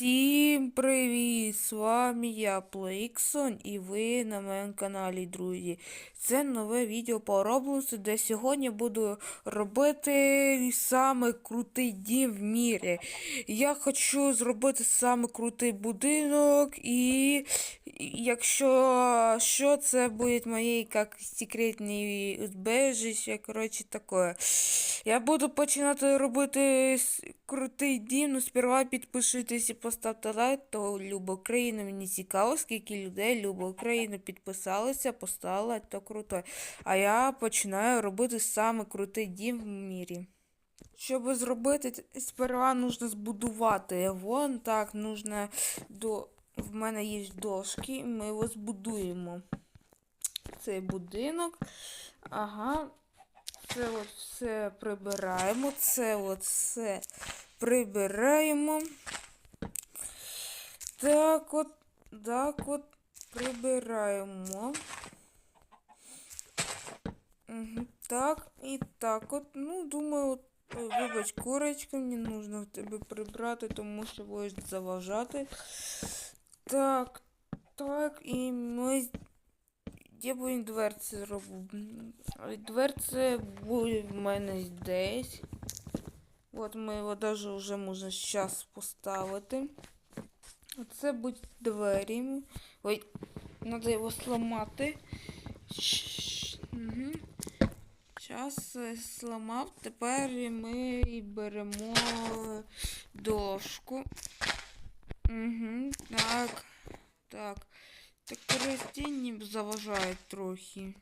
Всім привіт! З вами я Плейксон і ви на моєму каналі, друзі. Це нове відео по Роблоксу, де сьогодні буду робити саме крутий дім в мірі. Я хочу зробити саме крутий будинок, і якщо що, це буде моє як секретне убежище, коротше таке. Я буду починати робити крутий дім, ну сперва підпишитесь і поставте лайк, то любо Україну. Мені цікаво, скільки людей любо Україну підписалися, поставили лайк, то круто. А я починаю робити саме крутий дім в мірі. Щоб зробити, сперва нужно збудувати. Вон так, нужно до. В мене є дошки, ми його збудуємо. Цей будинок. Ага. Це от все прибираємо. Це от все прибираємо. Так от, так от прибираємо. Так, і так от. Ну, думаю, от, ой, вибач, курочка, мені нужно в тебе прибрати, тому що будеш заважати. Так, так, і ми. Де будемо дверці зробити? Дверці буде в мене десь. От ми його даже вже можна зараз поставити. Оце будуть двері. Ой, треба його сломати. Угу. Зараз сламав. Тепер ми беремо дошку. Угу. Так. Так. Так растения заважають трохи.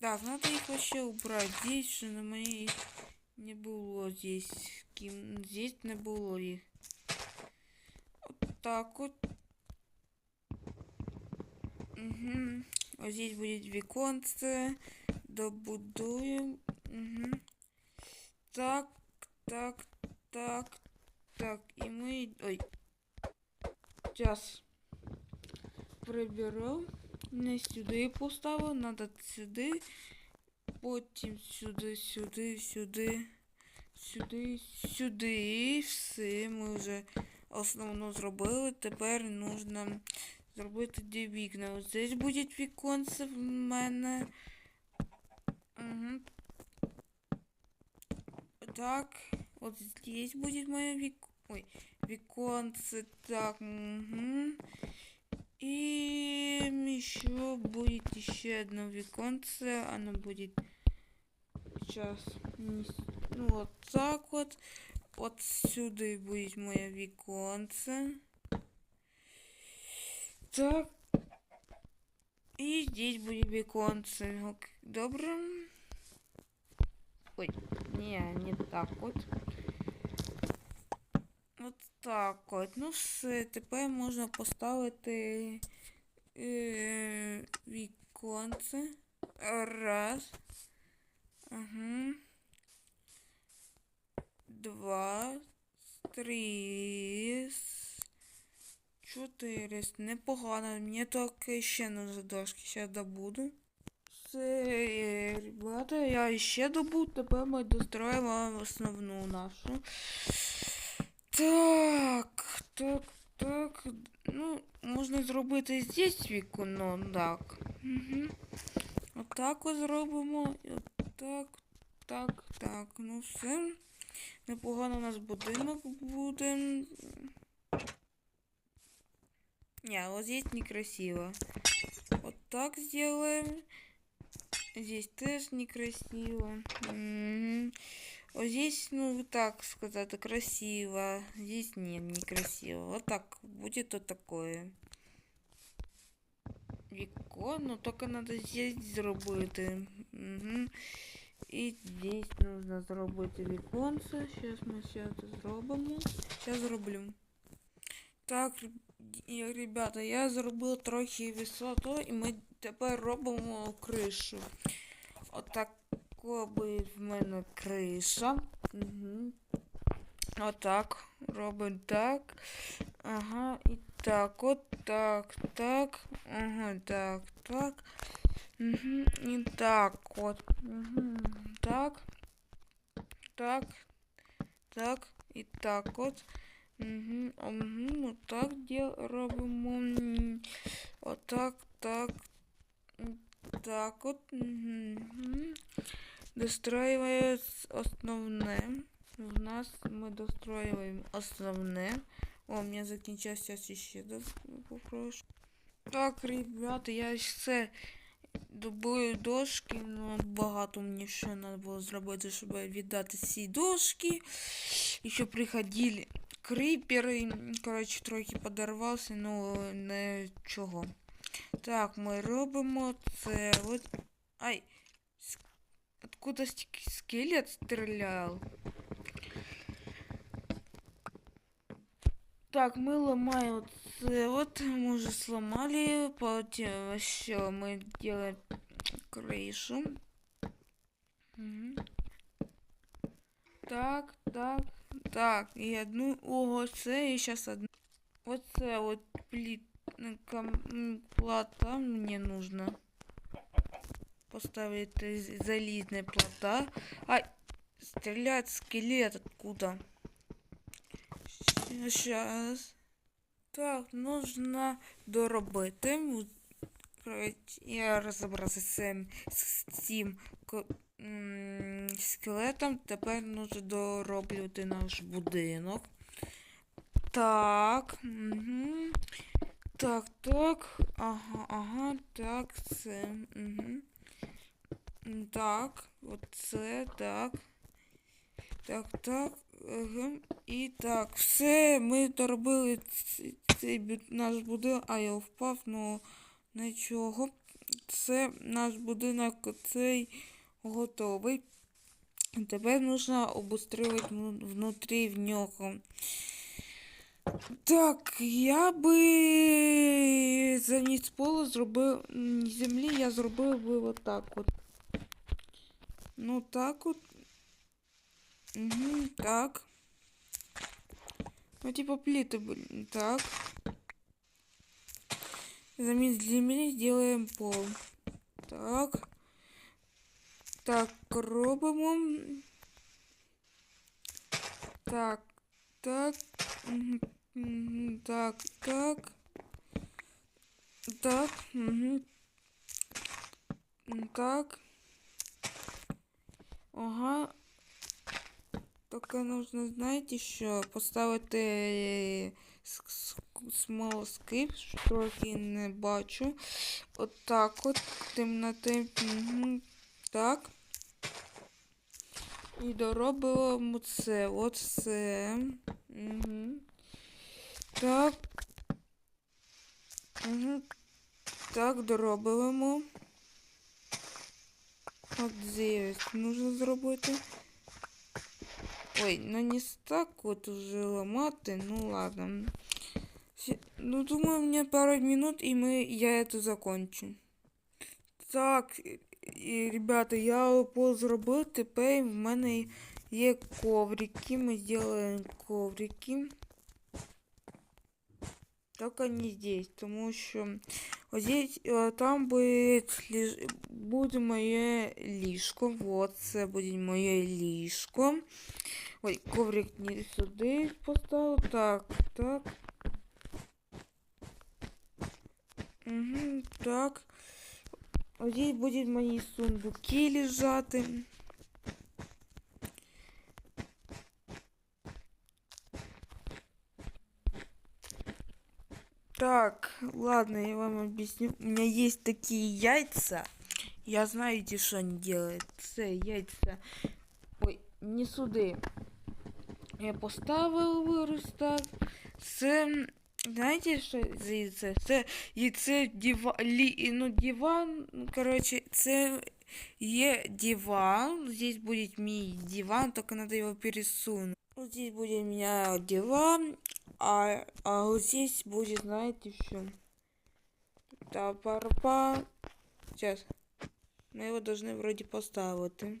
Так, надо их вообще убрать. Здесь же на моей не було здесь. Ким... Здесь не було їх. Так от. Угу. Ось здесь будет віконце. Добудуємо. Угу. Так, так, так, так. І ми. Ой. Сейчас приберу. Не сюди поставив, надо сюди. Потім сюди, сюди, сюди, сюди, сюди. Все, ми вже основну зробили. Тепер нужно зробити дві вікна. Ось здесь буде віконце в мене. Угу. Так, вот здесь будет моя вик... Ой, виконце. Так, угу. И еще будет еще одно виконце. Оно будет сейчас. Ну вот так вот. Вот сюда будет моя виконце. Так. И здесь будет виконце. Ок, Добре. Ой, не, не так от. От так от. Ну все, тепер можна поставити е, віконце. Раз. Ага. Два. Три. Чотири. Непогано. Мені так ще нужно дошки. Зараз добуду. Все, ребята, я ще добув, тепер ми достроїмо основну нашу. Так, так, так. Ну, можна зробити здесь вікно, так. Угу. Отак ось зробимо. Отак, так, так. Ну все. Непогано у нас будинок буде. Не, вот здесь некрасиво. Вот так сделаем. Здесь тоже некрасиво. Мгм. Вот здесь, ну, так сказать, красиво. Здесь нет, некрасиво. Вот так будет вот такое. Вікон, ну только надо здесь зробити. Угу. І здесь нужно зробити віконце. Сейчас ми все це зробимо. Сейчас зроблю. Так, реб- і, ребята, я зробив трохи висоту, і ми тепер робимо кришу. Отако буде в мене криша. Угу. Отак. Робимо так. Ага, і так, от так, так. Ага, так, так. Угу. І так от. Угу. Так. Так. Так. І так от. Угу, угу, отак діл робимо. М, Отак, так. м, Так от. Угу. Достраивая с- основне. В нас мы достраиваем основне. О, у меня закінчився сейчас еще попрошу. Так, ребята, я все добую дошки, ну багато мені ще треба було зробити, щоб віддати ці дошки. І щоб приходили крипери. Коротше, трохи подорвався, ну нічого. Так, ми робимо це. От. Ай! Откуда скелет стріляв? Так, мы ломаем це вот, мы уже сломали, потом еще мы делаем крышу. Мгм. Так, так, так, і одну, ого, це і сейчас одну. Оце от плитка, м, плата мне нужно поставить из залізна плата. Ай, стрелять скелет откуда? Сейчас. Так, нужно доробити. Я розібрався з цим, з цим скелетом. Тепер нужно дороблювати наш будинок. Так. Угу. Так, так. Ага, ага, так, це. Угу. Так, оце, так. Так, так. І так, все, ми доробили ц- цей наш будинок. А я впав, ну нічого. Це наш будинок цей готовий. Тепер потрібно обустрілити внутрі в нього. Так, я би замість пола зробив землі, я зробив би отак от. Ну так от. Угу, так. Ну, типа плиты были. Так. Замість землі сделаем пол. Так. Так, робимо. Так, так. Мгм, Так, так. Так. Угу. Так. Ага. Тільки нужно, знаєте, що поставити смолоскип, що трохи не бачу. От так от, темноти. Угу. Так. І доробимо це. От це. Угу. Так. Угу. Так, доробимо. От здесь нужно зробити. Ой, ну не так вот уже ломаты, ну ладно. Се- Ну, думаю, мне пару минут, и мы, я это закончу. Так, і- і, ребята, я пол зробив, тепер в мене є коврики, ми зробимо коврики. Только не здесь, тому що ось здесь, е, там будет, буде моє ліжко. Вот, це буде моє ліжко. Ой, коврик не сюди поставив. Так, так. Угу, так. Ось здесь будуть мої сундуки лежати. Так, ладно, я вам объясню. У меня есть такие яйца. Я знаете, что они делают? Це яйца. Ой, не суди. Я поставив вирос так. Це. Знаєте, що за яйце? Це яйце дива... лі... ну, диван. ну, Короче, це є диван. Здесь будет мій диван, только надо его пересунуть. Вот здесь будет у меня диван, а, а вот здесь будет, знаете, что? Да, парпа. Сейчас. Мы его должны вроде поставить.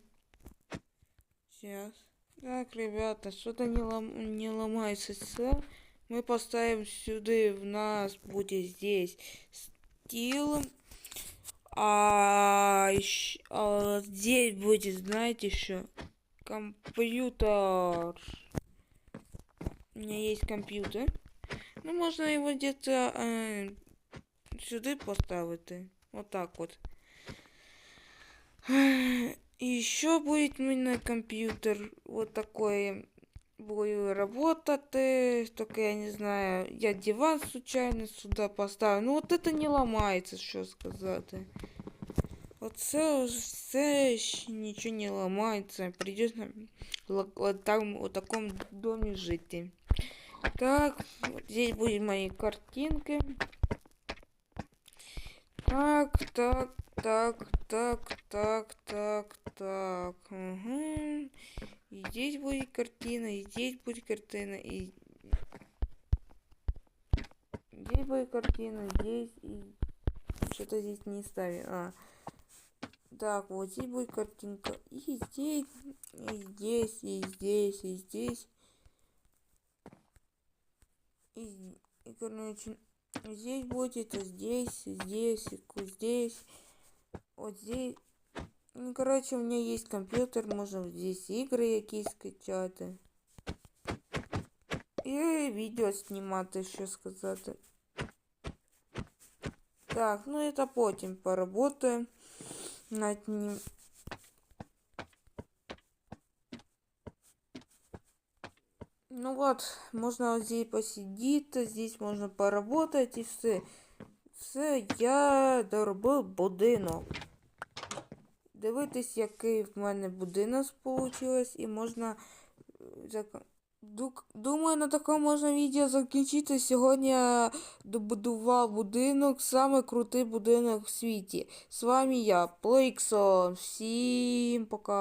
Сейчас. Так, ребята, что-то не, лом... не ломается все. Мы поставим сюда, в нас будет здесь стил. А, ещё- а здесь будет, знаете, что? Компьютер. Меня есть компьютер. Ну, можна його где-то е, сюди поставити. Вот так вот. И еще будет у меня компьютер вот такой. Буду работать, только я не знаю, я диван случайно сюда поставил. Ну вот это не ломается, що сказати. Оце все ще нічого не ламається. Придется вот там, вот таком доме жить. Так, вот здесь будут мои картинки. Так, так, так, так, так, так, так. Угу. И здесь будет картина, и здесь будет картина, и здесь будет картина, здесь и что-то здесь не ставим. А. Так, вот здесь будет картинка. И здесь, и здесь, и здесь, и здесь. И, и короче, здесь будет, а здесь, и здесь, и ку- здесь. Вот здесь. Ну, короче, у меня есть компьютер, можно здесь игры якісь скачати. І відео знімати, що сказати. Так, ну это потім поработаем над ним. Ну вот, можна ось здесь посидіти, здесь можна поработать і все. Все, я доробив будинок. Дивитись, який в мене будинок получилось, і можна. е, Думаю, на такому можна відео закінчити. Сьогодні я добудував будинок, саме крутий будинок в світі. З вами я, Плейксон. Всім пока.